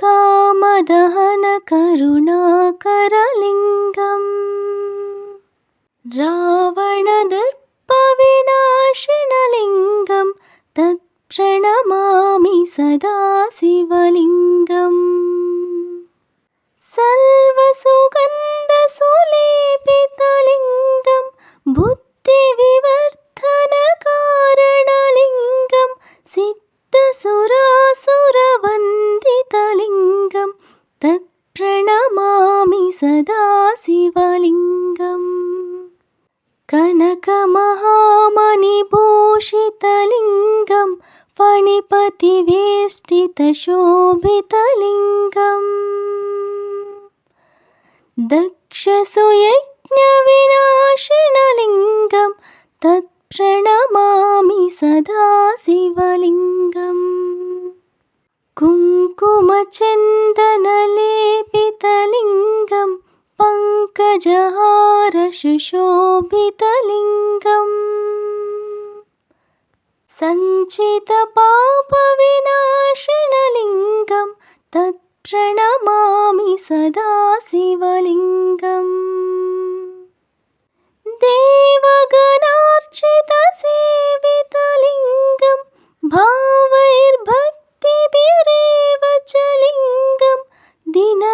कामदहनकरुणाकरलिङ्गम् रावणदर्पविनाशिनलिङ्गं तत्प्रणमामि सदा शिवलिङ्गम् सदा शिवलिङ्गम् कनकमहामणिभूषितलिङ्गं फणिपतिवेष्टितशोभितलिङ्गम्। दक्षसुयज्ञविनाशिनलिङ्गं तत्प्रणमामि सदा शिवलिङ्गम् पङ्कजहारशुशोभितलिङ्गम् सञ्चितपापविनाशिनलिङ्गं तत्प्रणमामि सदा शिवलिङ्गम्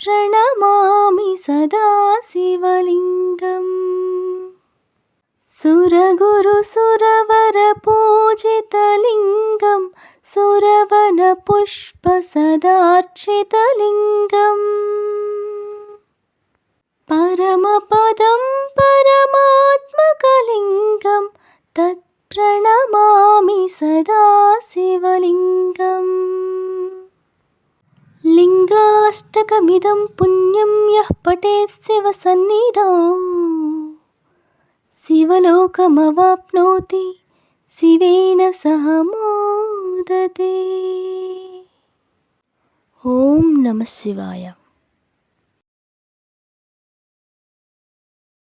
तत्प्रणमामि सदा शिवलिङ्गम्। सुरगुरुसुरवरपूजितलिङ्गं सुरवनपुष्पसदार्चितलिङ्गम् परमपदं परमात्मकलिङ्गं तत्प्रणमामि सदा शिवलिङ्गम् लिङ्गाष्टकमिदं पुण्यं यः पठेत् शिवसन्निधौ शिवलोकमवाप्नोति शिवेन सह मोदते ॐ नमः शिवाय